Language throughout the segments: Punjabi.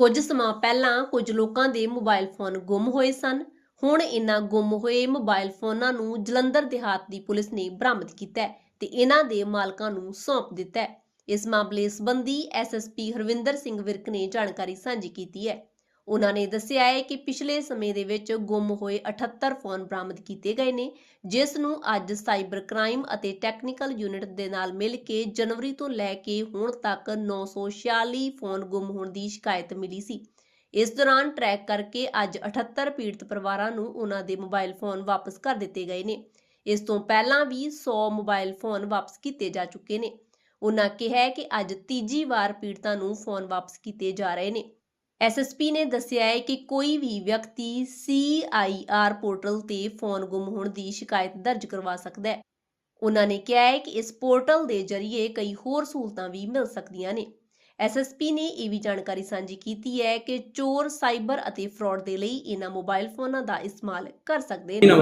ਕੁਝ ਸਮਾਂ ਪਹਿਲਾਂ ਕੁਝ ਲੋਕਾਂ ਦੇ ਮੋਬਾਈਲ ਫੋਨ ਗੁੰਮ ਹੋਏ ਸਨ। ਹੁਣ ਇਹਨਾਂ ਗੁੰਮ ਹੋਏ ਮੋਬਾਈਲ ਫੋਨਾਂ ਨੂੰ ਜਲੰਧਰ ਦਿਹਾਤ ਦੀ ਪੁਲਿਸ ਨੇ ਬਰਾਮਦ ਕੀਤਾ ਹੈ ਤੇ ਇਹਨਾਂ ਦੇ ਮਾਲਕਾਂ ਨੂੰ ਸੌਂਪ ਦਿੱਤਾ ਹੈ। ਇਸ ਮਾਮਲੇ ਸੰਬੰਧੀ ਐਸਐਸਪੀ ਹਰਵਿੰਦਰ ਸਿੰਘ ਵਿਰਕ ਨੇ ਜਾਣਕਾਰੀ ਸਾਂਝੀ ਕੀਤੀ ਹੈ। ਉਹਨਾਂ ਨੇ ਦੱਸਿਆ ਹੈ ਕਿ ਪਿਛਲੇ ਸਮੇਂ ਦੇ ਵਿੱਚ ਗੁੰਮ ਹੋਏ 78 ਫੋਨ ਬਰਾਮਦ ਕੀਤੇ ਗਏ ਨੇ, ਜਿਸ ਨੂੰ ਅੱਜ ਸਾਈਬਰ ਕ੍ਰਾਈਮ ਅਤੇ ਟੈਕਨੀਕਲ ਯੂਨਿਟ ਦੇ ਨਾਲ ਮਿਲ ਕੇ ਜਨਵਰੀ ਤੋਂ ਲੈ ਕੇ ਹੁਣ ਤੱਕ 946 ਫੋਨ ਗੁੰਮ ਹੋਣ ਦੀ ਸ਼ਿਕਾਇਤ ਮਿਲੀ ਸੀ। ਇਸ ਦੌਰਾਨ ਟਰੈਕ ਕਰਕੇ ਅੱਜ 78 ਪੀੜਤ ਪਰਿਵਾਰਾਂ ਨੂੰ ਉਹਨਾਂ ਦੇ ਮੋਬਾਈਲ ਫੋਨ ਵਾਪਸ ਕਰ ਦਿੱਤੇ ਗਏ ਨੇ। ਇਸ ਤੋਂ ਪਹਿਲਾਂ ਵੀ 100 ਮੋਬਾਈਲ ਫੋਨ ਵਾਪਸ ਕੀਤੇ ਜਾ ਚੁੱਕੇ ਨੇ। ਉਹਨਾਂ ਕਿਹਾ ਕਿ ਅੱਜ ਤੀਜੀ ਵਾਰ ਪੀੜਤਾਂ ਨੂੰ ਫੋਨ ਵਾਪਸ ਕੀਤੇ ਜਾ ਰਹੇ ਨੇ। ਐਸਐਸਪੀ ਨੇ ਦੱਸਿਆ ਹੈ ਕਿ ਕੋਈ ਵੀ ਵਿਅਕਤੀ CIR ਪੋਰਟਲ ਤੇ ਫੋਨ ਗੁੰਮ ਹੋਣ ਦੀ ਸ਼ਿਕਾਇਤ ਦਰਜ ਕਰਵਾ ਸਕਦਾ ਹੈ। ਉਹਨਾਂ ਨੇ ਕਿਹਾ ਹੈ ਕਿ ਇਸ ਪੋਰਟਲ ਦੇ ਜ਼ਰੀਏ ਕਈ ਹੋਰ ਸਹੂਲਤਾਂ ਵੀ ਮਿਲ ਸਕਦੀਆਂ ਨੇ। ਐਸਐਸਪੀ ਨੇ ਇਹ ਵੀ ਜਾਣਕਾਰੀ ਸਾਂਝੀ ਕੀਤੀ ਹੈ ਕਿ ਚੋਰ ਸਾਈਬਰ ਅਤੇ ਫਰਾਡ ਦੇ ਲਈ ਇਹਨਾਂ ਮੋਬਾਈਲ ਫੋਨਾਂ ਦਾ ਇਸਤੇਮਾਲ ਕਰ ਸਕਦੇ ਕੀ ਨੇ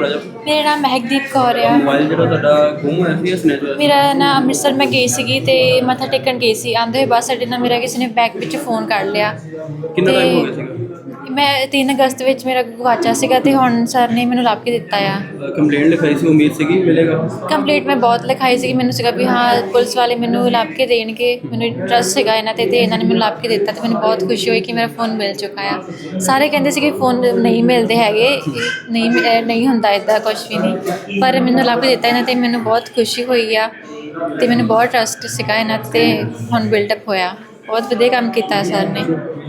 ਮੇਰਾ ਨਾਮ ਮਹਿਕਦੀਪ ਕੌਰ ਆ। ਮੋਬਾਈਲ ਜਿਹੜਾ ਤੁਹਾਡਾ ਗੁੰਮ ਹੋਇਆ ਸੀ ਹੋਇਆ ਸੀ ਮੇਰਾ ਨਾ ਅੰਮ੍ਰਿਤਸਰ ਮੈਂ ਗਈ ਸੀਗੀ ਤੇ ਮੱਥਾ ਟੇਕਣ ਗਈ ਸੀ। ਆਂਦੇ ਹੋਏ ਬੱਸ ਅੱਡੇ ਨਾਲ ਮੇਰਾ ਕਿਸੇ ਨੇ ਬੈਗ ਵਿੱਚ ਫੋਨ ਕੱਢ ਲਿਆ। ਕਿੰਨਾ ਟਾਈਮ ਹੋ ਗਿਆ ਸੀਗਾ? ਮੈਂ 3 ਅਗਸਤ ਵਿੱਚ ਮੇਰਾ ਗਵਾਚਾ ਸੀਗਾ ਤੇ ਹੁਣ ਸਰ ਨੇ ਮੈਨੂੰ ਲੱਭ ਕੇ ਦਿੱਤਾ ਆ। ਕੰਪਲੇਂਟ ਲਿਖਾਈ ਸੀ ਉਮੀਦ ਸੀਗੀ ਮਿਲੇਗਾ? ਕੰਪਲੀਟ ਮੈਂ ਬਹੁਤ ਲਿਖਾਈ ਸੀ ਮੈਨੂੰ ਸੀਗਾ ਵੀ ਹਾਂ ਪੁਲਿਸ ਵਾਲੇ ਮੈਨੂੰ ਲੱਭ ਕੇ ਦੇਣਗੇ ਮੈਨੂੰ ਟਰਸਟ ਸੀਗਾ ਇਹਨਾਂ ਤੇ ਤੇ ਇਹਨਾਂ ਨੇ ਮੈਨੂੰ ਲੱਭ ਕੇ ਦਿੱਤਾ ਤੇ ਮੈਨੂੰ ਬਹੁਤ ਖੁਸ਼ੀ ਹੋਈ ਕਿ ਮੇਰਾ ਫੋਨ ਮਿਲ ਚੁੱਕਾ ਆ। ਸਾਰੇ ਕਹਿੰਦੇ ਸੀ ਕਿ ਫੋਨ ਨਹੀਂ ਮਿਲਦੇ ਹੈਗੇ ਇਹ ਨਹੀਂ ਮਿ- ਨਹੀਂ ਹੁੰਦਾ ਇਦਾਂ ਕੁਝ ਵੀ ਨਹੀਂ। ਪਰ ਮੈਨੂੰ ਲੱਭ ਕੇ ਦਿੱਤਾ ਇਹਨਾਂ ਤੇ ਮੈਨੂੰ ਬਹੁਤ ਖੁਸ਼ੀ ਹੋਈ ਆ ਤੇ ਮੈਨੂੰ ਬਹੁਤ ਟਰਸਟ ਸੀਗਾ ਇਹਨਾਂ ਤੇ ਹੁਣ ਬਿਲਡ ਅਪ ਹੋਇਆ। ਬਹੁਤ ਵਧੀਆ ਕੰਮ ਕੀਤਾ ਸਰ ਨੇ।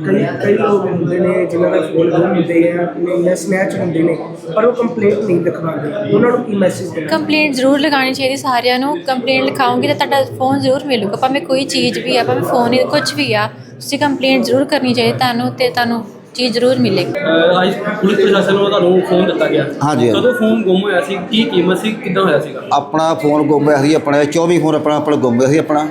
ਕਈ ਕਈ ਲੋਕ ਹੁੰਦੇ ਨੇ ਜਿਨ੍ਹਾਂ ਦਾ ਫੋਨ ਗੁੰਮ ਹੁੰਦੇ ਆ ਨੇ ਜਾਂ ਸਨੈਚ ਹੁੰਦੇ ਨੇ ਪਰ ਉਹ ਕੰਪਲੇਂਟ ਨਹੀਂ ਲਿਖਵਾਉਂਦੇ। ਉਹਨਾਂ ਨੂੰ ਕੀ ਮੈਸੇਜ ਦੇਣਾ? ਕੰਪਲੇਂਟ ਜ਼ਰੂਰ ਲਗਾਉਣੀ ਚਾਹੀਦੀ ਸਾਰਿਆਂ ਨੂੰ। ਕੰਪਲੇਂਟ ਲਿਖਾਉਂਗੇ ਤਾਂ ਤੁਹਾਡਾ ਫੋਨ ਜ਼ਰੂਰ ਮਿਲੂਗਾ। ਭਾਵੇਂ ਕੋਈ ਚੀਜ਼ ਵੀ ਆ ਭਾਵੇਂ ਫੋਨ ਹੀ ਕੁਝ ਵੀ ਆ ਤੁਸੀਂ ਕੰਪਲੇਂਟ ਜ਼ਰੂਰ ਕਰਨੀ ਚਾਹੀਦੀ ਤੁਹਾਨੂੰ ਤੇ ਤੁਹਾਨੂੰ ਚੀਜ਼ ਜ਼ਰੂਰ ਮਿਲੇਗੀ। ਅੱਜ ਪੁਲਿਸ ਪ੍ਰਸ਼ਾਸਨ ਵੱਲੋਂ ਤੁਹਾਨੂੰ ਫੋਨ ਦਿੱਤਾ ਗਿਆ। ਹਾਂਜੀ, ਹਾਂਜੀ। ਕਦੋਂ ਫੋਨ ਗੁੰਮ ਹੋਇਆ ਸੀ? ਕੀ ਕੀਮਤ ਸੀ? ਕਿੱਦਾਂ ਹੋਇਆ ਸੀਗਾ? ਆਪਣਾ ਫੋਨ ਗੁੰਮ ਹੋਇਆ ਸੀ ਆਪਣਾ 24 ਫੋਨ ਆਪਣਾ ਆਪਣਾ ਗੁੰਮ ਹੋਇਆ ਸੀ ਆਪਣਾ।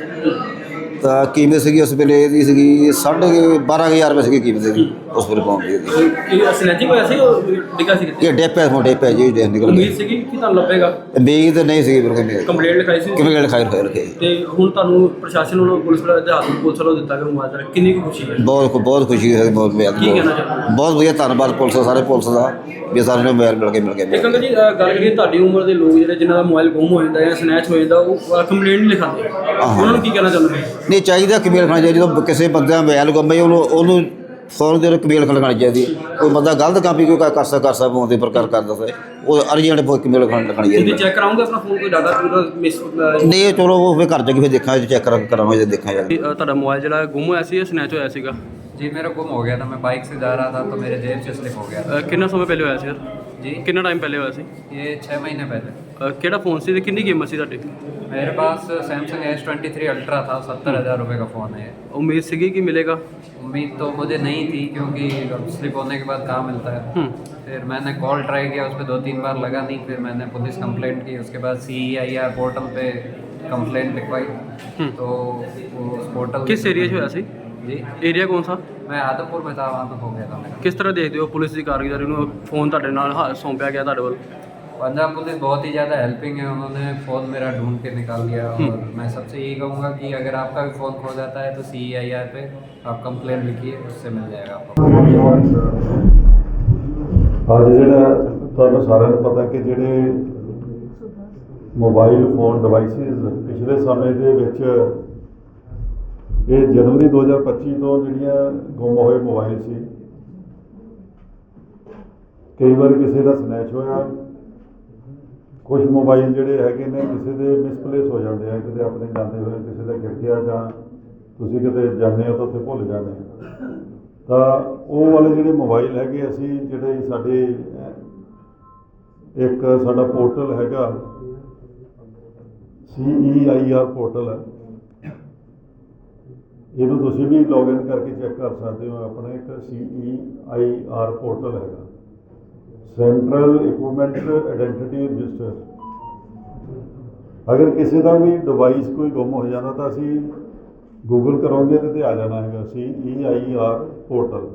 ਤਾਂ ਕੀਮਤ ਸੀਗੀ ਉਸ ਵੇਲੇ ਇਹਦੀ ਸੀਗੀ ਸਾਢੇ 12000 ਰੁਪਏ ਸੀਗੀ ਕੀਮਤ ਇਹਦੀ। ਉਸ ਵੇਲੇ ਫੋਨ ਦੀ ਇਹਦੀ। ਕੀ ਸਨੈਚਿੰਗ ਹੋਇਆ ਸੀ ਉਹ ਡਿੱਗਾ ਸੀ ਕਿੱਥੇ? ਇਹ ਡੇਪੇ ਫੋਨ ਡੇਪੇ ਜੀ ਡੇ ਨਿਕਲ ਉਮੀਦ ਗਏ ਸੀਗੀ ਕਿ ਤੁਹਾਨੂੰ ਲੱਭੇਗਾ? ਉਮੀਦ ਤਾਂ ਨਹੀਂ ਸੀਗੀ ਬਿਲਕੁਲ ਨਹੀਂ। ਕੰਪਲੇਂਟ ਲਿਖਾਈ ਸੀ? ਕਿਵੇਂ ਗੱਲ ਖਾਇਰ ਰਖੇ ਤੇ ਹੁਣ ਤੁਹਾਨੂੰ ਪ੍ਰਸ਼ਾਸਨ ਵੱਲੋਂ ਪੁਲਿਸ ਵਾਲੇ ਦੇ ਹੱਥ ਪੁਲਿਸ ਵੱਲੋਂ ਦਿੱਤਾ ਗਿਆ ਮੁਆਵਜ਼ਾ ਕਿੰਨੀ ਕੁ ਖੁਸ਼ੀ ਹੈ? ਬਹੁਤ ਬਹੁਤ ਖੁਸ਼ੀ ਹੋਈ ਬਹੁਤ ਬਹੁਤ ਕੀ ਕਹਿਣਾ ਚਾਹੁੰਦੇ ਬਹੁਤ ਵਧੀਆ ਧੰਨਵਾਦ ਪੁਲਿਸ ਦਾ ਸਾਰੇ ਪੁਲਿਸ ਦਾ ਵੀ ਸਾਰੇ ਨੂੰ ਮਿਲ ਮਿਲ ਕੇ ਮਿਲ ਤੇ ਕੇ। ਕੰਗਲ ਜੀ ਗੱਲ ਕਰੀਏ ਤੁਹਾਡੀ ਉਮਰ ਦੇ ਲੋਕ ਜਿਹੜੇ ਜਿਨ੍ਹਾਂ ਦਾ ਮੋਬਾਈਲ ਗੁੰਮ ਹੋ ਜਾਂਦਾ ਜਾਂ ਸਨੈਚ ਹੋ ਜਾਂਦਾ ਉਹ ਕੰਪਲੇਂਟ ਨਹੀਂ ਲਿਖਾਉਂਦੇ। ਉਹਨਾਂ ਨੂੰ ਕੀ ਕਹਿਣਾ ਚਾਹੁੰਦੇ ਨਹੀਂ ਚਾਹੀਦਾ ਕਮੇਲ ਖਾਣਾ ਚਾਹੀਦਾ ਜਦੋਂ ਕਿਸੇ ਬੰਦੇ ਦਾ ਮੋਬਾਈਲ ਗੁੰਮ ਹੈ ਉਹਨੂੰ ਉਹਨੂੰ ਫੌਰਨ ਦੇ ਕਮੇਲ ਖਾਣੀ ਚਾਹੀਦੀ ਕੋਈ ਬੰਦਾ ਗਲਤ ਕੰਮ ਵੀ ਕੋਈ ਕਰ ਸਕਦਾ ਕਰ ਸਕਦਾ ਫੋਨ ਦੇ ਉੱਪਰ ਕਰ ਕਰਦਾ ਸੇ ਉਹ ਅਰਜੈਂਟ ਬਹੁਤ ਕਮੇਲ ਖਾਣੀ ਖਾਣੀ ਤੁਸੀਂ ਚਾਹੀਦੀ ਚੈੱਕ ਕਰਾਉਂਗੇ ਆਪਣਾ ਫੋਨ ਕੋਈ ਡਾਟਾ ਪੂਰਾ ਮਿਸ ਨਹੀਂ ਚਲੋ ਉਹ ਫਿਰ ਘਰ ਜਾ ਕੇ ਫਿਰ ਦੇਖਾਂਗੇ ਚੈੱਕ ਕਰਾਂਗੇ ਜੇ ਦੇਖਾਂ ਜਾ ਕੇ ਤੁਹਾਡਾ ਮੋਬਾਈਲ ਜਿਹੜਾ ਗੁੰਮ ਹੋਇਆ ਸੀ ਜਾਂ ਸਨੈਚ ਹੋਇਆ ਸੀਗਾ जी मेरा गुम हो गया था मैं बाइक से जा रहा था तो मेरे जेब से स्लिप हो गया था ਅਹ ਕਿੰਨਾ ਸਮਾਂ ਪਹਿਲੇ ਹੋਇਆ ਸੀ ਸਰ जी ਕਿੰਨਾ ਟਾਈਮ ਪਹਿਲੇ ਹੋਇਆ ਸੀ ये छः महीने पहले ਅਹ ਕਿਹੜਾ ਫੋਨ ਸੀ ਤੇ ਕਿੰਨੀ ਕੀਮਤ ਸੀ ਤੁਹਾਡੀ मेरे पास Samsung S twenty three ultra था सत्तर हज़ार रुपये का फ़ोन है ਉਮੀਦ ਸੀਗੀ ਕਿ मिलेगा उम्मीद तो मुझे नहीं थी क्योंकि स्लिप होने के बाद कहाँ मिलता है हम्म। फिर मैंने कॉल ट्राई किया उस पर दो तीन बार लगा नहीं फिर मैंने पुलिस कंप्लेंट की उसके बाद सी आई आर पोर्टल पे कंप्लेंट लिखवाई तो वो उस पोर्टल किस एरिया 'ਚ ਹੋਇਆ ਸੀ जी ਏਰੀਆ ਕੌਣ ਸਾ मैं आदमपुर में था वहाँ पे हो गया था मेरा ਕਿਸ ਤਰ੍ਹਾਂ ਦੇਖਦੇ ਹੋ ਪੁਲਿਸ ਦੀ ਕਾਰਗੁਜ਼ਾਰੀ ਨੂੰ ਫੋਨ ਤੁਹਾਡੇ ਨਾਲ ਹਾ- ਸੌਂਪਿਆ ਗਿਆ ਤੁਹਾਡੇ ਵੱਲ पंजाब पुलिस बहुत ही ज़्यादा हेल्पिंग है उन्होंने फ़ोन मेरा ढूंढ के निकाल लिया और मैं सबसे यही कहूँगा कि अगर आपका भी फ़ोन खो जाता है तो सी आई आर पे आप कंप्लेन लिखिए उससे मिल जाएगा आपको ਅੱਜ ਜਿਹੜਾ ਤੁਹਾਨੂੰ ਸਾਰਿਆਂ ਨੂੰ ਪਤਾ ਕਿ ਜਿਹੜੇ ਮੋਬਾਈਲ ਫੋਨ ਡਿਵਾਈਸਿਸ ਪਿਛਲੇ ਸਮੇਂ ਦੇ ਵਿੱਚ ਇਹ ਜਨਵਰੀ 2025 ਤੋਂ ਜਿਹੜੀਆਂ ਗੁੰਮ ਹੋਏ ਮੋਬਾਈਲ ਸੀ ਕਈ ਵਾਰ ਕਿਸੇ ਦਾ ਸਨੈਚ ਹੋਇਆ ਕੁਝ ਮੋਬਾਈਲ ਜਿਹੜੇ ਹੈਗੇ ਨੇ ਕਿਸੇ ਦੇ ਮਿਸਪਲੇਸ ਹੋ ਜਾਂਦੇ ਆ, ਕਿਤੇ ਆਪਣੇ ਜਾਂਦੇ ਹੋਏ ਕਿਸੇ ਦਾ ਗਿਰ ਗਿਆ ਜਾਂ ਤੁਸੀਂ ਕਿਤੇ ਜਾਂਦੇ ਹੋ ਤਾਂ ਉੱਥੇ ਭੁੱਲ ਜਾਂਦੇ ਹੋ ਤਾਂ ਉਹ ਵਾਲੇ ਜਿਹੜੇ ਮੋਬਾਈਲ ਹੈਗੇ, ਅਸੀਂ ਜਿਹੜੇ ਸਾਡੇ ਇੱਕ ਸਾਡਾ ਪੋਰਟਲ ਹੈਗਾ CEIR ਪੋਰਟਲ ਹੈ। ਇਹਨੂੰ ਤੁਸੀਂ ਵੀ ਲੌਗਇਨ ਕਰਕੇ ਚੈੱਕ ਕਰ ਸਕਦੇ ਹੋ, ਆਪਣਾ ਇੱਕ CEIR ਪੋਰਟਲ ਹੈਗਾ। ਸੈਂਟਰਲ ਇਕਵਿਪਮੈਂਟ ਆਇਡੈਂਟੀਟੀ ਰਜਿਸਟਰ ਅਗਰ ਕਿਸੇ ਦਾ ਵੀ ਡਿਵਾਈਸ ਕੋਈ ਗੁੰਮ ਹੋ ਜਾਂਦਾ ਤਾਂ ਅਸੀਂ ਗੂਗਲ ਕਰੋਗੇ ਤੇ ਆ ਜਾਣਾ ਹੈਗਾ ਸੀ ਈ ਆਈ ਆਰ ਪੋਰਟਲ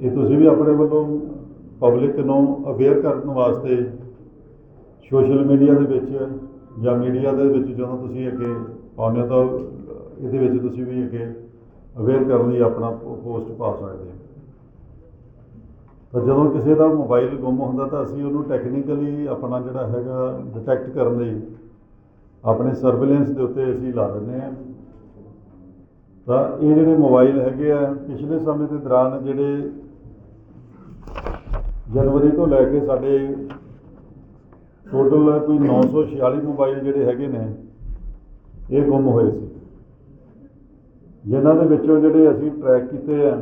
ਇਹ ਤੁਸੀਂ ਵੀ ਆਪਣੇ ਵੱਲੋਂ ਪਬਲਿਕ ਨੂੰ ਅਵੇਅਰ ਕਰਨ ਵਾਸਤੇ ਸੋਸ਼ਲ ਮੀਡੀਆ ਦੇ ਵਿੱਚ ਜਾਂ ਮੀਡੀਆ ਦੇ ਵਿੱਚ ਜਦੋਂ ਤੁਸੀਂ ਅੱਗੇ ਪਾਉਂਦੇ ਹੋ ਤਾਂ ਇਹਦੇ ਵਿੱਚ ਤੁਸੀਂ ਵੀ ਅੱਗੇ ਅਵੇਅਰ ਕਰਨ ਲਈ ਆਪਣਾ ਪੋਸਟ ਪਾ ਸਕਦੇ ਹੋ। ਤਾਂ ਜਦੋਂ ਕਿਸੇ ਦਾ ਮੋਬਾਈਲ ਗੁੰਮ ਹੁੰਦਾ ਤਾਂ ਅਸੀਂ ਉਹਨੂੰ ਟੈਕਨੀਕਲੀ ਆਪਣਾ ਜਿਹੜਾ ਹੈਗਾ ਡਿਟੈਕਟ ਕਰਨ ਲਈ ਆਪਣੇ ਸਰਵੇਲੈਂਸ ਦੇ ਉੱਤੇ ਅਸੀਂ ਲਾ ਦਿੰਦੇ ਹਾਂ। ਤਾਂ ਇਹ ਜਿਹੜੇ ਮੋਬਾਈਲ ਹੈਗੇ ਆ, ਪਿਛਲੇ ਸਮੇਂ ਦੇ ਦੌਰਾਨ ਜਿਹੜੇ ਜਨਵਰੀ ਤੋਂ ਲੈ ਕੇ ਸਾਡੇ ਟੋਟਲ ਕੋਈ 946 ਮੋਬਾਈਲ ਜਿਹੜੇ ਹੈਗੇ ਨੇ, ਇਹ ਗੁੰਮ ਹੋਏ ਸੀ। ਜਿਨ੍ਹਾਂ ਦੇ ਵਿੱਚੋਂ ਜਿਹੜੇ ਅਸੀਂ ਟਰੈਕ ਕੀਤੇ ਆ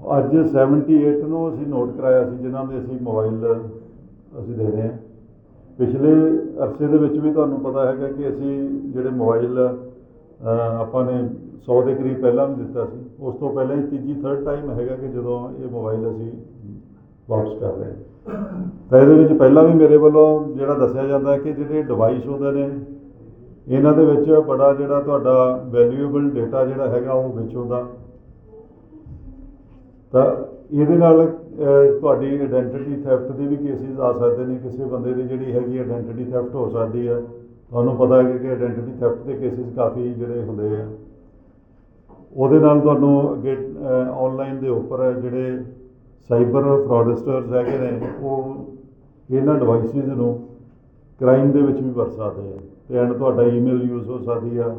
ਅੱਜ 78 ਨੂੰ ਅਸੀਂ ਨੋਟ ਕਰਾਇਆ ਸੀ, ਜਿਨ੍ਹਾਂ ਦੇ ਅਸੀਂ ਮੋਬਾਈਲ ਅਸੀਂ ਦੇ ਰਹੇ ਹਾਂ। ਪਿਛਲੇ ਅਰਸੇ ਦੇ ਵਿੱਚ ਵੀ ਤੁਹਾਨੂੰ ਪਤਾ ਹੈਗਾ ਕਿ ਅਸੀਂ ਜਿਹੜੇ ਮੋਬਾਈਲ ਆਪਾਂ ਨੇ 100 ਦੇ ਕਰੀਬ ਪਹਿਲਾਂ ਵੀ ਦਿੱਤਾ ਸੀ, ਉਸ ਤੋਂ ਪਹਿਲਾਂ ਹੀ ਤੀਜੀ ਥਰਡ ਟਾਈਮ ਹੈਗਾ ਕਿ ਜਦੋਂ ਇਹ ਮੋਬਾਈਲ ਅਸੀਂ ਵਾਪਸ ਕਰ ਰਹੇ ਹਾਂ। ਤਾਂ ਇਹਦੇ ਵਿੱਚ ਪਹਿਲਾਂ ਵੀ ਮੇਰੇ ਵੱਲੋਂ ਜਿਹੜਾ ਦੱਸਿਆ ਜਾਂਦਾ ਹੈ ਕਿ ਜਿਹੜੇ ਡਿਵਾਈਸ ਹੁੰਦੇ ਨੇ, ਇਹਨਾਂ ਦੇ ਵਿੱਚ ਬੜਾ ਜਿਹੜਾ ਤੁਹਾਡਾ ਵੈਲਿਊਏਬਲ ਡਾਟਾ ਜਿਹੜਾ ਹੈਗਾ ਉਹ ਵਿੱਚ ਹੁੰਦਾ ਤਾਂ ਇਹਦੇ ਨਾਲ ਤੁਹਾਡੀ ਆਇਡੈਂਟੀਟੀ ਥੈਫਟ ਦੇ ਵੀ ਕੇਸਿਸ ਆ ਸਕਦੇ ਨੇ। ਕਿਸੇ ਬੰਦੇ ਦੀ ਜਿਹੜੀ ਹੈਗੀ ਆਇਡੈਂਟੀਟੀ ਥੈਫਟ ਹੋ ਸਕਦੀ ਹੈ ਤੁਹਾਨੂੰ ਪਤਾ ਹੈ ਕਿ ਆਇਡੈਂਟੀਟੀ ਥੈਫਟ ਦੇ ਕੇਸਿਸ ਕਾਫੀ ਜਿਹੜੇ ਹੁੰਦੇ ਆ। ਉਹਦੇ ਨਾਲ ਤੁਹਾਨੂੰ ਅੱਗੇ ਆਨਲਾਈਨ ਦੇ ਉੱਪਰ ਜਿਹੜੇ ਸਾਈਬਰ ਫਰਾਡਸਟਰਸ ਹੈਗੇ ਨੇ, ਉਹ ਇਹਨਾਂ ਡਿਵਾਈਸਿਸ ਨੂੰ ਕ੍ਰਾਈਮ ਦੇ ਵਿੱਚ ਵੀ ਵਰਤ ਸਕਦੇ ਆ। ਤੇ ਐਂਡ ਤੁਹਾਡਾ ਈਮੇਲ ਯੂਜ਼ ਹੋ ਸਕਦੀ ਆ।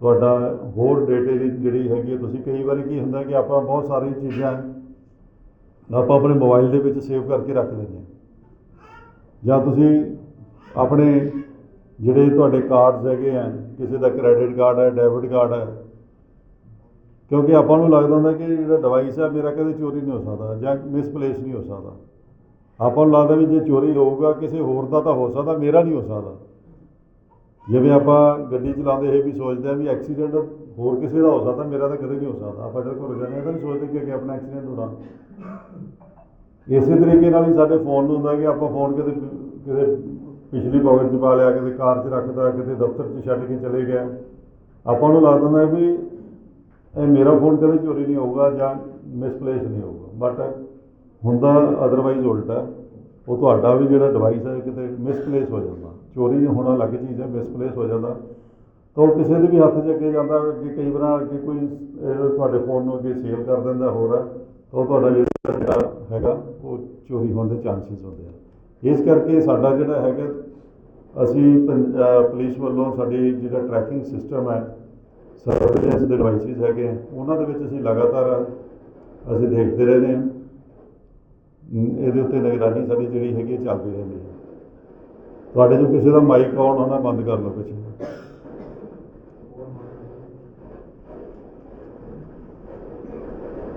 ਤੁਹਾਡਾ ਹੋਰ ਡੇਟੇ ਦੀ ਜਿਹੜੀ ਹੈਗੀ ਹੈ, ਤੁਸੀਂ ਕਈ ਵਾਰੀ ਕੀ ਹੁੰਦਾ ਕਿ ਆਪਾਂ ਬਹੁਤ ਸਾਰੀਆਂ ਚੀਜ਼ਾਂ ਆਪਾਂ ਆਪਣੇ ਮੋਬਾਈਲ ਦੇ ਵਿੱਚ ਸੇਵ ਕਰਕੇ ਰੱਖ ਲੈਂਦੇ ਹਾਂ। ਜਾਂ ਤੁਸੀਂ ਆਪਣੇ ਜਿਹੜੇ ਤੁਹਾਡੇ ਕਾਰਡਸ ਹੈਗੇ ਆ, ਕਿਸੇ ਦਾ ਕ੍ਰੈਡਿਟ ਕਾਰਡ ਹੈ ਡੈਬਿਟ ਕਾਰਡ ਹੈ, ਕਿਉਂਕਿ ਆਪਾਂ ਨੂੰ ਲੱਗਦਾ ਹੁੰਦਾ ਕਿ ਜਿਹੜਾ ਡਿਵਾਈਸ ਹੈ ਮੇਰਾ ਕਦੇ ਚੋਰੀ ਨਹੀਂ ਹੋ ਸਕਦਾ ਜਾਂ ਮਿਸਪਲੇਸ ਨਹੀਂ ਹੋ ਸਕਦਾ। ਆਪਾਂ ਨੂੰ ਲੱਗਦਾ ਵੀ ਜੇ ਚੋਰੀ ਹੋਊਗਾ, ਕਿਸੇ ਹੋਰ ਦਾ ਤਾਂ ਹੋ ਸਕਦਾ, ਮੇਰਾ ਨਹੀਂ ਹੋ ਸਕਦਾ। ਜਿਵੇਂ ਆਪਾਂ ਗੱਡੀ ਚਲਾਉਂਦੇ ਇਹ ਵੀ ਸੋਚਦੇ ਆ ਵੀ ਐਕਸੀਡੈਂਟ ਹੋਰ ਕਿਸੇ ਦਾ ਹੋ ਸਕਦਾ, ਮੇਰਾ ਤਾਂ ਕਦੇ ਨਹੀਂ ਹੋ ਸਕਦਾ। ਆਪਾਂ ਜਦ ਘਰ ਜਾਂਦੇ ਹਾਂ ਤਾਂ ਨਹੀਂ ਸੋਚਦੇ ਕਿ ਅੱਗੇ ਆਪਣਾ ਐਕਸੀਡੈਂਟ ਹੋਣਾ। ਇਸੇ ਤਰੀਕੇ ਨਾਲ ਹੀ ਸਾਡੇ ਫੋਨ ਨੂੰ ਹੁੰਦਾ ਕਿ ਆਪਾਂ ਫੋਨ ਕਿਤੇ ਕਿਤੇ ਪਿਛਲੀ ਪਾਕਟ 'ਚ ਪਾ ਲਿਆ, ਕਿਤੇ ਕਾਰ 'ਚ ਰੱਖਦਾ ਕਿਤੇ ਦਫ਼ਤਰ 'ਚ ਛੱਡ ਕੇ ਚਲੇ ਗਿਆ। ਆਪਾਂ ਨੂੰ ਲੱਗਦਾ ਹੁੰਦਾ ਵੀ ਇਹ ਮੇਰਾ ਫੋਨ ਕਦੇ ਚੋਰੀ ਨਹੀਂ ਹੋਊਗਾ ਜਾਂ ਮਿਸਪਲੇਸ ਨਹੀਂ ਹੋਊਗਾ। ਬਟ ਹੁੰਦਾ ਅਦਰਵਾਈਜ਼ ਉਲਟਾ। ਉਹ ਤੁਹਾਡਾ ਵੀ ਜਿਹੜਾ ਡਿਵਾਈਸ ਹੈ ਕਿਤੇ ਮਿਸਪਲੇਸ ਹੋ ਜਾਂਦਾ। ਚੋਰੀ ਹੋਣਾ ਅਲੱਗ ਚੀਜ਼ ਹੈ ਮਿਸਪਲੇਸ ਹੋ ਜਾਂਦਾ। ਤਾਂ ਉਹ ਕਿਸੇ ਦੇ ਵੀ ਹੱਥ 'ਚ ਅੱਗੇ ਜਾਂਦਾ ਅੱਗੇ ਕਈ ਵਾਰ ਅੱਗੇ ਕੋਈ ਤੁਹਾਡੇ ਫੋਨ ਨੂੰ ਅੱਗੇ ਸੇਲ ਕਰ ਦਿੰਦਾ ਹੋਰ ਹੈ, ਤਾਂ ਉਹ ਤੁਹਾਡਾ ਜਿਹੜਾ data ਹੈਗਾ, ਉਹ ਚੋਰੀ ਹੋਣ ਦੇ ਚਾਂਸਸ ਹੁੰਦੇ ਆ। ਇਸ ਕਰਕੇ ਸਾਡਾ ਜਿਹੜਾ ਹੈਗਾ, ਅਸੀਂ ਪੰ- ਪੁਲਿਸ ਵੱਲੋਂ ਸਾਡੀ ਜਿਹੜਾ ਟਰੈਕਿੰਗ ਸਿਸਟਮ ਹੈ ਸਰਵੇਲੈਂਸ ਦੇ ਡਿਵਾਈਸਿਸ ਹੈਗੇ ਉਹਨਾਂ ਦੇ ਵਿੱਚ ਅਸੀਂ ਲਗਾਤਾਰ ਅਸੀਂ ਦੇਖਦੇ ਰਹਿੰਦੇ ਹਾਂ। ਇਹਦੇ ਉੱਤੇ ਨਿਗਰਾਨੀ ਸਾਡੀ ਜਿਹੜੀ ਹੈਗੀ ਹੈ ਚੱਲਦੀ ਰਹਿੰਦੀ ਹੈ। ਤੁਹਾਡੇ ਜੋ ਕਿਸੇ ਦਾ ਮਾਈਕ ਆਨ ਹੋਣਾ ਬੰਦ ਕਰ ਲਓ ਪਿੱਛੇ।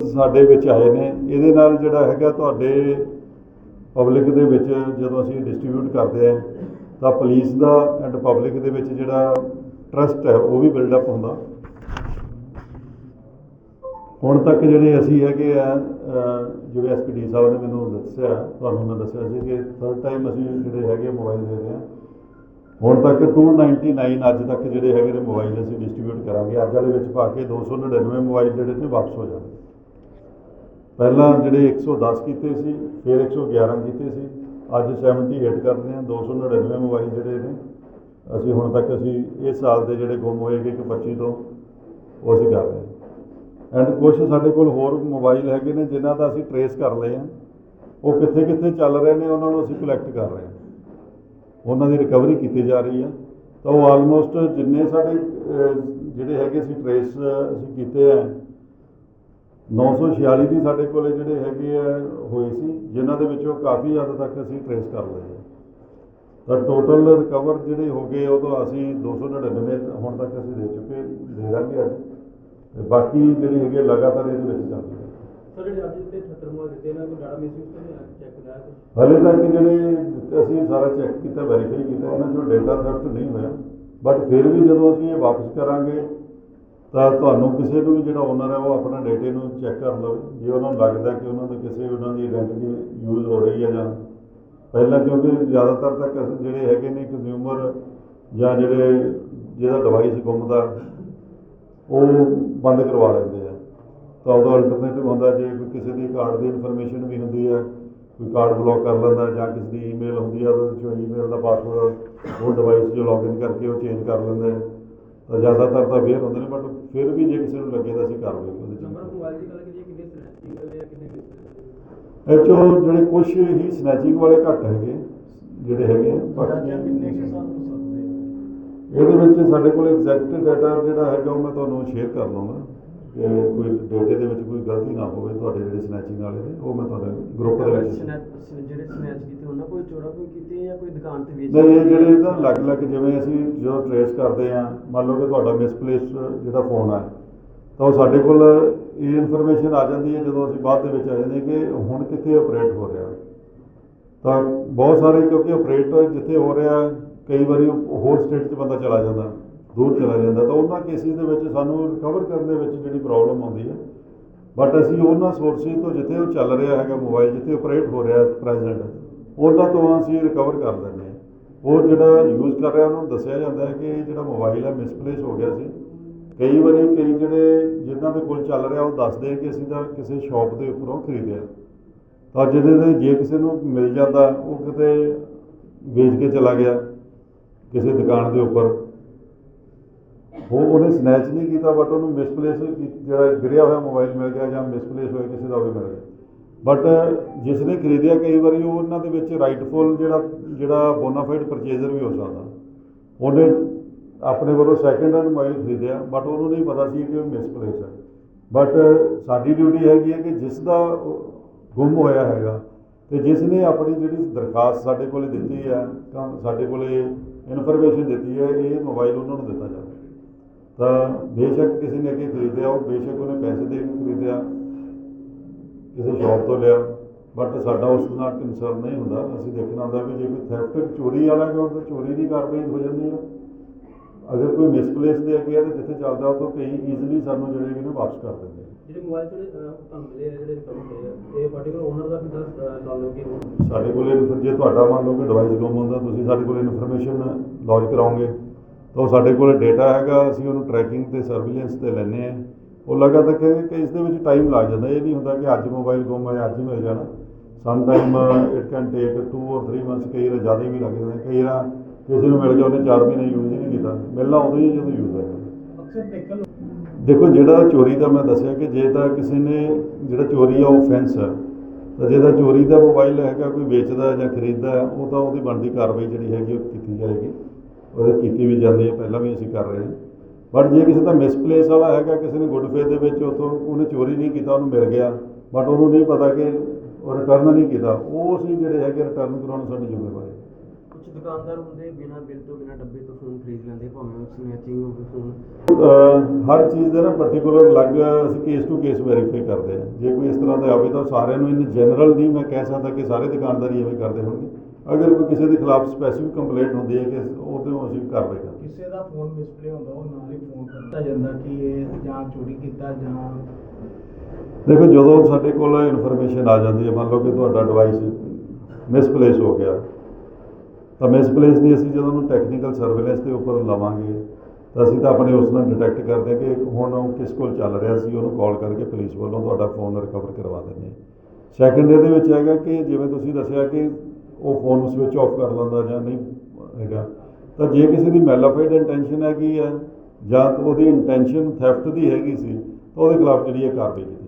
ਸਾਡੇ ਵਿੱਚ ਆਏ ਨੇ, ਇਹਦੇ ਨਾਲ ਜਿਹੜਾ ਹੈਗਾ ਤੁਹਾਡੇ ਪਬਲਿਕ ਦੇ ਵਿੱਚ ਜਦੋਂ ਅਸੀਂ ਡਿਸਟ੍ਰੀਬਿਊਟ ਕਰਦੇ ਆ, ਤਾਂ ਪੁਲਿਸ ਦਾ ਐਂਡ ਪਬਲਿਕ ਦੇ ਵਿੱਚ ਜਿਹੜਾ ਟਰਸਟ ਹੈ, ਉਹ ਵੀ ਬਿਲਡ ਅਪ ਹੁੰਦਾ। ਹੁਣ ਤੱਕ ਜਿਹੜੇ ਅਸੀਂ ਹੈਗੇ ਆ ਅਹ, ਜਿਵੇਂ ਐਸਪੀਡੀ ਸਾਹਿਬ ਨੇ ਮੈਨੂੰ ਦੱਸਿਆ ਤੁਹਾਨੂੰ ਮੈਂ ਦੱਸਿਆ ਸੀ ਕਿ ਥਰਡ ਟਾਈਮ ਅਸੀਂ ਜਿਹੜੇ ਹੈਗੇ ਮੋਬਾਈਲ ਦੇ ਰਹੇ ਹਾਂ ਹੁਣ ਤੱਕ 299 ਅੱਜ ਤੱਕ ਜਿਹੜੇ ਹੈਗੇ ਨੇ ਮੋਬਾਈਲ ਅਸੀਂ ਡਿਸਟ੍ਰੀਬਿਊਟ ਕਰਾਂਗੇ। ਅੱਜ ਵਾਲੇ ਵਿੱਚ ਪਾ ਕੇ 299 ਮੋਬਾਈਲ ਜਿਹੜੇ ਨੇ ਵਾਪਸ ਹੋ ਜਾਣਗੇ। ਪਹਿਲਾਂ ਜਿਹੜੇ 110 ਕੀਤੇ ਸੀ ਫਿਰ 111 ਕੀਤੇ ਸੀ ਅੱਜ 78 ਕਰ ਰਹੇ ਹਾਂ 299 ਮੋਬਾਈਲ ਜਿਹੜੇ ਨੇ ਅਸੀਂ ਹੁਣ ਤੱਕ ਅਸੀਂ ਇਸ ਸਾਲ ਦੇ ਜਿਹੜੇ ਗੁੰਮ ਹੋਏ ਕਿ 25 ਤੋਂ ਉਹ ਅਸੀਂ ਕਰ ਰਹੇ ਹਾਂ ਐਂਡ ਕੁਝ ਸਾਡੇ ਕੋਲ ਹੋਰ ਮੋਬਾਈਲ ਹੈਗੇ ਨੇ, ਜਿਨ੍ਹਾਂ ਦਾ ਅਸੀਂ ਟਰੇਸ ਕਰ ਲਏ ਆ। ਉਹ ਕਿੱਥੇ ਕਿੱਥੇ ਚੱਲ ਰਹੇ ਨੇ, ਉਹਨਾਂ ਨੂੰ ਅਸੀਂ ਕਲੈਕਟ ਕਰ ਰਹੇ ਹਾਂ ਉਹਨਾਂ ਦੀ ਰਿਕਵਰੀ ਕੀਤੀ ਜਾ ਰਹੀ ਆ। ਤਾਂ ਉਹ ਆਲਮੋਸਟ ਜਿੰਨੇ ਸਾਡੇ ਜਿਹੜੇ ਹੈਗੇ ਸੀ ਟਰੇਸ ਅਸੀਂ ਕੀਤੇ ਆ 946 ਦੀ ਸਾਡੇ ਕੋਲੇ ਜਿਹੜੇ ਹੈਗੇ ਆ, ਹੋਏ ਸੀ, ਜਿਨ੍ਹਾਂ ਦੇ ਵਿੱਚੋਂ ਕਾਫੀ ਹੱਦ ਤੱਕ ਅਸੀਂ ਟਰੇਸ ਕਰ ਲਏ ਤਾਂ ਟੋਟਲ ਰਿਕਵਰ ਜਿਹੜੇ ਹੋ ਗਏ, ਉਹ ਤੋਂ ਅਸੀਂ 299 ਹੁਣ ਤੱਕ ਅਸੀਂ ਦੇ ਚੁੱਕੇ, ਦੇ ਦਾਂਗੇ ਅੱਜ। ਤੇ ਬਾਕੀ ਜਿਹੜੀ ਹੈਗੀ ਆ ਲਗਾਤਾਰ ਇਹਦੇ ਵਿੱਚ ਚੱਲ ਰਹੀ ਹੈ ਸਰ ਜਿਹੜੇ ਅੱਜ ਦੇ 78 ਮੋਬਾਈਲ ਦਿੱਤੇ ਇਹਨਾਂ ਕੋਈ ਡਾਟਾ ਮਿਸਯੂਜ਼ ਤਾਂ ਨਹੀਂ ਚੈੱਕ ਕਰਾਇਆ ਤੁਸੀਂ? ਹਲੇ ਤੱਕ ਜਿਹੜੇ ਅਸੀਂ ਸਾਰਾ ਚੈੱਕ ਕੀਤਾ ਵੈਰੀਫਾਈ ਕੀਤਾ ਇਹਨਾਂ ਚੋਂ ਡਾਟਾ ਥੈਫਟ ਨਹੀਂ ਹੋਇਆ। ਬਟ ਫਿਰ ਵੀ ਜਦੋਂ ਅਸੀਂ ਇਹ ਵਾਪਸ ਕਰਾਂਗੇ ਤਾਂ ਤੁਹਾਨੂੰ ਕਿਸੇ ਨੂੰ ਵੀ ਜਿਹੜਾ ਓਨਰ ਹੈ ਉਹ ਆਪਣਾ ਡਾਟੇ ਨੂੰ ਚੈੱਕ ਕਰ ਲਵੇ। ਜੇ ਉਹਨਾਂ ਨੂੰ ਲੱਗਦਾ ਕਿ ਉਹਨਾਂ ਦੇ ਕਿਸੇ ਉਹਨਾਂ ਦੀ ਆਇਡੈਂਟੀ ਯੂਜ਼ ਹੋ ਰਹੀ ਹੈ ਜਾਂ ਪਹਿਲਾਂ ਕਿਉਂਕਿ ਜ਼ਿਆਦਾਤਰ ਤੱਕ ਜਿਹੜੇ ਹੈਗੇ ਨੇ ਕੰਜ਼ਿਊਮਰ ਜਾਂ ਜਿਹੜੇ ਜਿਹਦਾ ਡਿਵਾਈਸ ਗੁੰਮਦਾ ਉਹ ਬੰਦ ਕਰਵਾ ਲੈਂਦੇ ਆ। ਤਾਂ ਉਹਦਾ ਅਲਟਰਨੇਟਿਵ ਹੁੰਦਾ ਜੇ ਕੋਈ ਕਿਸੇ ਦੀ ਕਾਰਡ ਦੀ ਇਨਫੋਰਮੇਸ਼ਨ ਵੀ ਹੁੰਦੀ ਹੈ ਕੋਈ ਕਾਰਡ ਬਲੌਕ ਕਰ ਲੈਂਦਾ ਜਾਂ ਕਿਸੇ ਦੀ ਈਮੇਲ ਹੁੰਦੀ ਹੈ ਉਹਦੇ ਵਿੱਚੋਂ ਈਮੇਲ ਦਾ ਪਾਸਵਰਡ ਉਹ ਡਿਵਾਈਸ 'ਚ ਲੌਗਇਨ ਕਰਕੇ ਉਹ ਚੇਂਜ ਕਰ ਲੈਂਦੇ ਆ। ਤਾਂ ਜ਼ਿਆਦਾਤਰ ਤਾਂ ਅਵੇਅਰ ਹੁੰਦੇ ਨੇ ਬਟ ਫਿਰ ਵੀ ਜੇ ਕਿਸੇ ਨੂੰ ਲੱਗੇ ਤਾਂ ਅਸੀਂ ਕਾਰਵਾਈ ਉਹਦੇ ਚ ਨੰਬਰ ਮੋਬਾਈਲ ਦੀ ਗੱਲ ਕਰੀਏ ਕਿੰਨੇ ਸਨੈਚਿੰਗ ਵਾਲੇ ਆ ਕਿੰਨੇ ਕਿਸ ਇਹ 'ਚੋਂ ਜਿਹੜੇ ਕੁਝ ਹੀ ਸਨੈਚਿੰਗ ਵਾਲੇ ਘੱਟ ਹੈਗੇ ਜਿਹੜੇ ਹੈਗੇ ਆ, ਬਾਕੀ ਕਿੰਨੇ ਹੋ ਇਹਦੇ ਵਿੱਚ ਸਾਡੇ ਕੋਲ ਐਗਜ਼ੈਕਟ ਡਾਟਾ ਜਿਹੜਾ ਹੈਗਾ ਉਹ ਮੈਂ ਤੁਹਾਨੂੰ ਸ਼ੇਅਰ ਕਰ ਲਵਾਂਗਾ। ਕਿ ਕੋਈ ਡਾਟੇ ਦੇ ਵਿੱਚ ਕੋਈ ਗਲਤੀ ਨਾ ਹੋਵੇ ਤੁਹਾਡੇ ਜਿਹੜੇ ਸਨੈਚਿੰਗ ਵਾਲੇ ਨੇ ਉਹ ਮੈਂ ਤੁਹਾਡੇ ਗਰੁੱਪ ਦੇ ਵਿੱਚ ਜਿਹੜੇ ਸਨੈਚ ਕੀਤੇ ਉਹਨਾਂ ਕੋਈ ਚੋਰਾ ਕੋਈ ਕੀਤੇ ਜਾਂ ਕੋਈ ਦੁਕਾਨ ਤੇ ਵੇਚ? ਨਹੀਂ ਜਿਹੜੇ ਤਾਂ ਅਲੱਗ-ਅਲੱਗ ਜਿਵੇਂ ਅਸੀਂ ਜਦੋਂ ਟਰੇਸ ਕਰਦੇ ਆ ਮੰਨ ਲਓ ਕਿ ਤੁਹਾਡਾ ਮਿਸਪਲੇਸ ਜਿਹੜਾ ਫੋਨ ਹੈ ਤਾਂ ਉਹ ਸਾਡੇ ਕੋਲ ਇਹ ਇਨਫੋਰਮੇਸ਼ਨ ਆ ਜਾਂਦੀ ਹੈ ਜਦੋਂ ਅਸੀਂ ਬਾਅਦ ਦੇ ਵਿੱਚ ਆ ਜਾਂਦੇ ਕਿ ਹੁਣ ਕਿੱਥੇ ਆਪਰੇਟ ਹੋ ਰਿਹਾ। ਤਾਂ ਬਹੁਤ ਸਾਰੇ ਕਿਉਂਕਿ ਆਪਰੇਟ ਜਿੱਥੇ ਹੋ ਰਿਹਾ ਕਈ ਵਾਰੀ ਉਹ ਹੋਰ ਸਟੇਟ 'ਚ ਬੰਦਾ ਚਲਾ ਜਾਂਦਾ, ਦੂਰ ਚਲਾ ਜਾਂਦਾ, ਤਾਂ ਉਹਨਾਂ ਕੇਸਿਸ ਦੇ ਵਿੱਚ ਸਾਨੂੰ ਰਿਕਵਰ ਕਰਨ ਦੇ ਵਿੱਚ ਜਿਹੜੀ ਪ੍ਰੋਬਲਮ ਆਉਂਦੀ ਹੈ। ਬਟ ਅਸੀਂ ਉਹਨਾਂ ਸੋਰਸਿਸ ਤੋਂ ਜਿੱਥੇ ਉਹ ਚੱਲ ਰਿਹਾ ਹੈਗਾ ਮੋਬਾਈਲ ਜਿੱਥੇ ਆਪਰੇਟ ਹੋ ਰਿਹਾ ਪ੍ਰੈਜ਼ੈਂਟ ਉਹਨਾਂ ਤੋਂ ਅਸੀਂ ਰਿਕਵਰ ਕਰ ਲੈਂਦੇ ਹਾਂ। ਉਹ ਜਿਹੜਾ ਯੂਜ਼ ਕਰ ਰਿਹਾ, ਉਹਨਾਂ ਨੂੰ ਦੱਸਿਆ ਜਾਂਦਾ ਹੈ ਕਿ ਇਹ ਜਿਹੜਾ ਮੋਬਾਈਲ ਹੈ ਮਿਸਪਲੇਸ ਹੋ ਗਿਆ ਸੀ। ਕਈ ਵਾਰੀ ਕਈ ਜਿਹੜੇ ਜਿਨ੍ਹਾਂ ਦੇ ਕੋਲ ਚੱਲ ਰਿਹਾ, ਉਹ ਦੱਸਦੇ ਕਿ ਅਸੀਂ ਤਾਂ ਕਿਸੇ ਸ਼ਾਪ ਦੇ ਉੱਪਰੋਂ ਖਰੀਦਿਆ। ਤਾਂ ਜਿਹਦੇ ਦੇ ਜੇ ਕਿਸੇ ਨੂੰ ਮਿਲ ਜਾਂਦਾ, ਉਹ ਕਿਤੇ ਵੇਚ ਕੇ ਚਲਾ ਗਿਆ। ਕਿਸੇ ਦੁਕਾਨ ਦੇ ਉੱਪਰ। ਉਹ ਉਹਨੇ ਸਨੈਚ ਨਹੀਂ ਕੀਤਾ ਬਟ ਉਹਨੂੰ ਮਿਸਪਲੇਸ ਜਿਹੜਾ ਗਿਰਿਆ ਹੋਇਆ ਮੋਬਾਈਲ ਮਿਲ ਗਿਆ ਜਾਂ ਮਿਸਪਲੇਸ ਹੋਇਆ, ਕਿਸੇ ਦਾ ਵੀ ਮਿਲ ਗਿਆ। ਬਟ ਜਿਸ ਨੇ ਖਰੀਦਿਆ ਕਈ ਵਾਰੀ ਉਹ ਉਹਨਾਂ ਦੇ ਵਿੱਚ ਰਾਈਟਫੁਲ ਜਿਹੜਾ ਜਿਹੜਾ ਬੋਨਾਫਾਈਡ ਪਰਚੇਜ਼ਰ ਵੀ ਹੋ ਸਕਦਾ। ਉਹਨੇ ਆਪਣੇ ਵੱਲੋਂ ਸੈਕਿੰਡ ਹੈਂਡ ਮੋਬਾਈਲ ਖਰੀਦਿਆ ਬਟ ਉਹਨੂੰ ਨਹੀਂ ਪਤਾ ਸੀ ਕਿ ਉਹ ਮਿਸਪਲੇਸ ਹੈ। ਬਟ ਸਾਡੀ ਡਿਊਟੀ ਹੈਗੀ ਹੈ ਕਿ ਜਿਸ ਦਾ ਉਹ ਗੁੰਮ ਹੋਇਆ ਹੈਗਾ ਤੇ ਜਿਸ ਨੇ ਆਪਣੀ ਜਿਹੜੀ ਦਰਖਾਸਤ ਸਾਡੇ ਕੋਲੇ ਦਿੱਤੀ ਆ, ਕੰਮ ਸਾਡੇ ਕੋਲੇ ਇਨਫੋਰਮੇਸ਼ਨ ਦਿੱਤੀ ਹੈ ਇਹ ਮੋਬਾਈਲ ਉਹਨਾਂ ਨੂੰ ਦਿੱਤਾ ਜਾਵੇ। ਤਾਂ ਬੇਸ਼ੱਕ ਕਿਸੇ ਨੇ ਅੱਗੇ ਖਰੀਦਿਆ, ਉਹ ਬੇਸ਼ੱਕ ਉਹਨੇ ਪੈਸੇ ਦੇ ਕੇ ਖਰੀਦਿਆ, ਕਿਸੇ ਸ਼ਾਪ ਤੋਂ ਲਿਆ ਬਟ ਸਾਡਾ ਉਸ ਨਾਲ ਕੰਸਰਨ ਨਹੀਂ ਹੁੰਦਾ। ਅਸੀਂ ਦੇਖਣਾ ਹੁੰਦਾ ਵੀ ਜੇ ਕੋਈ ਥੈਫਟ ਚੋਰੀ ਵਾਲਾ ਕਿ ਚੋਰੀ ਦੀ ਕਾਰਵਾਈ ਹੋ ਜਾਂਦੀ ਹੈ ਅਗਰ ਕੋਈ ਮਿਸਪਲੇਸ ਦੇ ਅੱਗੇ ਹੈ ਤਾਂ ਜਿੱਥੇ ਚੱਲਦਾ ਉਹ ਤੋਂ ਕਈ ਈਜ਼ੀਲੀ ਸਾਨੂੰ ਜਿਹੜੇ ਕਿ ਨੇ ਵਾਪਸ ਕਰ ਦਿੰਦੇ ਜਿਹੜੇ ਮੋਬਾਈਲ ਜਿਹੜੇ ਆ ਜਿਹੜੇ ਆ ਇਹ ਪਾਰਟਿਕੂਲਰ ਓਨਰ ਦਾ ਵੀ ਦੱਸ ਲਓ ਕਿ ਸਾਡੇ ਕੋਲੇ ਜੇ ਤੁਹਾਡਾ ਮੰਨ ਲਓ ਕਿ ਡਿਵਾਈਸ ਗੁੰਮ ਹੁੰਦਾ ਤੁਸੀਂ ਸਾਡੇ ਕੋਲ ਇਨਫੋਰਮੇਸ਼ਨ ਲੌਜ ਕਰਾਓਗੇ ਤਾਂ ਸਾਡੇ ਕੋਲ ਡਾਟਾ ਹੈਗਾ ਅਸੀਂ ਉਹਨੂੰ ਟਰੈਕਿੰਗ ਤੇ ਸਰਵੇਲੈਂਸ ਤੇ ਲੈਂਦੇ ਆ। ਉਹ ਲਗਾਤਾਰ ਕਿ ਕਿ ਇਸ ਦੇ ਵਿੱਚ ਟਾਈਮ ਲੱਗ ਜਾਂਦਾ ਇਹ ਨਹੀਂ ਹੁੰਦਾ ਕਿ ਅੱਜ ਮੋਬਾਈਲ ਗੁੰਮ ਹੋਇਆ ਅੱਜ ਹੀ ਮਿਲ ਜਾਣਾ। Some time it can take 2 or 3 months ਕਈ ਵਾਰ ਜ਼ਿਆਦਾ ਵੀ ਲੱਗ ਜਾਂਦੇ ਕਈ ਵਾਰ ਕਿਸੇ ਨੂੰ ਮਿਲ ਗਿਆ, ਉਹਨੇ 4 ਮਹੀਨੇ ਯੂਜ਼ ਹੀ ਨਹੀਂ ਕੀਤਾ। ਮਿਲਣਾ ਉਦੋਂ ਹੀ ਜਦੋਂ ਯੂਜ਼ ਹੋਏਗਾ ਦੇਖੋ, ਜਿਹੜਾ ਚੋਰੀ ਦਾ ਮੈਂ ਦੱਸਿਆ ਕਿ ਜੇ ਤਾਂ ਕਿਸੇ ਨੇ ਜਿਹੜਾ ਚੋਰੀ ਆ, ਉਹ ਫੈਂਸ ਹੈ ਤਾਂ ਜੇ ਤਾਂ ਚੋਰੀ ਦਾ ਮੋਬਾਈਲ ਹੈਗਾ, ਕੋਈ ਵੇਚਦਾ ਜਾਂ ਖਰੀਦਦਾ, ਉਹ ਤਾਂ ਉਹਦੀ ਬਣਦੀ ਕਾਰਵਾਈ ਜਿਹੜੀ ਹੈਗੀ, ਉਹ ਕੀਤੀ ਜਾਏਗੀ। ਉਹਦੇ ਕੀਤੀ ਵੀ ਜਾਂਦੀ ਹੈ, ਪਹਿਲਾਂ ਵੀ ਅਸੀਂ ਕਰ ਰਹੇ ਹਾਂ। ਬਟ ਜੇ ਕਿਸੇ ਦਾ ਮਿਸਪਲੇਸ ਵਾਲਾ ਹੈਗਾ, ਕਿਸੇ ਨੇ ਗੁੱਡ ਫੇਥ ਦੇ ਵਿੱਚ ਉਥੋਂ ਉਹਨੇ ਚੋਰੀ ਨਹੀਂ ਕੀਤਾ, ਉਹਨੂੰ ਮਿਲ ਗਿਆ। ਬਟ ਉਹਨੂੰ ਨਹੀਂ ਪਤਾ ਕਿ ਉਹ ਰਿਟਰਨ ਨਹੀਂ ਕੀਤਾ। ਉਹ ਅਸੀਂ ਜਿਹੜੇ ਹੈਗੇ ਰਿਟਰਨ ਕਰਾਉਣ ਸਾਡੀ ਜ਼ਿੰਮੇਵਾਰੀ ਕੁਝ ਦੁਕਾਨਦਾਰ ਹੁੰਦੇ ਬਿਨਾਂ ਬਿੱਲ ਤੋਂ ਬਿਨਾਂ ਡੱਬੇ ਤੋਂ ਫੋਨ ਖਰੀਦ ਲੈਂਦੇ ਭਾਵੇਂ ਸਨੈਚਿੰਗ ਹੋਵੇ ਫੋਨ ਅਹ ਹਰ ਚੀਜ਼ ਦਾ ਨਾ ਪਾਰਟਿਕੂਲਰ ਅਲੱਗ ਅਸੀਂ ਕੇਸ ਟੂ ਕੇਸ ਵੈਰੀਫਾਈ ਕਰਦੇ ਹਾਂ। ਜੇ ਕੋਈ ਇਸ ਤਰ੍ਹਾਂ ਦਾ ਆਵੇ ਤਾਂ ਸਾਰਿਆਂ ਨੂੰ ਇਨ ਜਨਰਲ ਨਹੀਂ ਮੈਂ ਕਹਿ ਸਕਦਾ ਕਿ ਸਾਰੇ ਦੁਕਾਨਦਾਰ ਹੀ ਐਵੇਂ ਕਰਦੇ ਹੋਣਗੇ। ਅਗਰ ਕੋਈ ਕਿਸੇ ਦੇ ਖਿਲਾਫ ਸਪੈਸੀਫਿਕ ਕੰਪਲੇਂਟ ਹੁੰਦੀ ਹੈ ਕਿ ਉਹਦੇ ਨੂੰ ਅਸੀਂ ਕਾਰਵਾਈ ਕਰਦੇ ਕਿਸੇ ਦਾ ਫੋਨ ਮਿਸਪਲੇ ਹੁੰਦਾ ਉਹ ਨਾਲ ਹੀ ਫੋਨ ਕਰਤਾ ਜਾਂਦਾ ਕਿ ਇਹ ਜਾਂ ਚੋਰੀ ਕੀਤਾ ਜਾਂ। ਦੇਖੋ ਜਦੋਂ ਸਾਡੇ ਕੋਲ ਇਨਫੋਰਮੇਸ਼ਨ ਆ ਜਾਂਦੀ ਹੈ ਮੰਨ ਲਓ ਕਿ ਤੁਹਾਡਾ ਡਿਵਾਈਸ ਮਿਸਪਲੇਸ ਹੋ ਗਿਆ ਤਾਂ ਮਿਸਪਲੇਸ ਦੀ ਅਸੀਂ ਜਦੋਂ ਉਹਨੂੰ ਟੈਕਨੀਕਲ ਸਰਵੇਲੈਂਸ ਦੇ ਉੱਪਰ ਲਵਾਂਗੇ, ਤਾਂ ਅਸੀਂ ਤਾਂ ਆਪਣੇ ਉਸ ਨਾਲ ਡਿਟੈਕਟ ਕਰਦੇ ਹਾਂ ਕਿ ਹੁਣ ਉਹ ਕਿਸ ਕੋਲ ਚੱਲ ਰਿਹਾ ਸੀ, ਉਹਨੂੰ ਕਾਲ ਕਰਕੇ ਪੁਲਿਸ ਵੱਲੋਂ ਤੁਹਾਡਾ ਫੋਨ ਰਿਕਵਰ ਕਰਵਾ ਦਿੰਦੇ ਹਾਂ। ਸੈਕੰਡ ਇਹਦੇ ਵਿੱਚ ਹੈਗਾ ਕਿ ਜਿਵੇਂ ਤੁਸੀਂ ਦੱਸਿਆ ਕਿ ਉਹ ਫੋਨ ਨੂੰ ਸਵਿਚ ਆਫ ਕਰ ਲੈਂਦਾ ਜਾਂ ਨਹੀਂ ਹੈਗਾ, ਤਾਂ ਜੇ ਕਿਸੇ ਦੀ ਮੈਲਾਫਾਈਡ ਇੰਟੈਂਸ਼ਨ ਹੈਗੀ ਹੈ ਜਾਂ ਉਹਦੀ ਇੰਟੈਂਸ਼ਨ ਥੈਫਟ ਦੀ ਹੈਗੀ ਸੀ, ਤਾਂ ਉਹਦੇ ਖਿਲਾਫ ਜਿਹੜੀ ਹੈ ਕਾਰਵਾਈ ਕੀਤੀ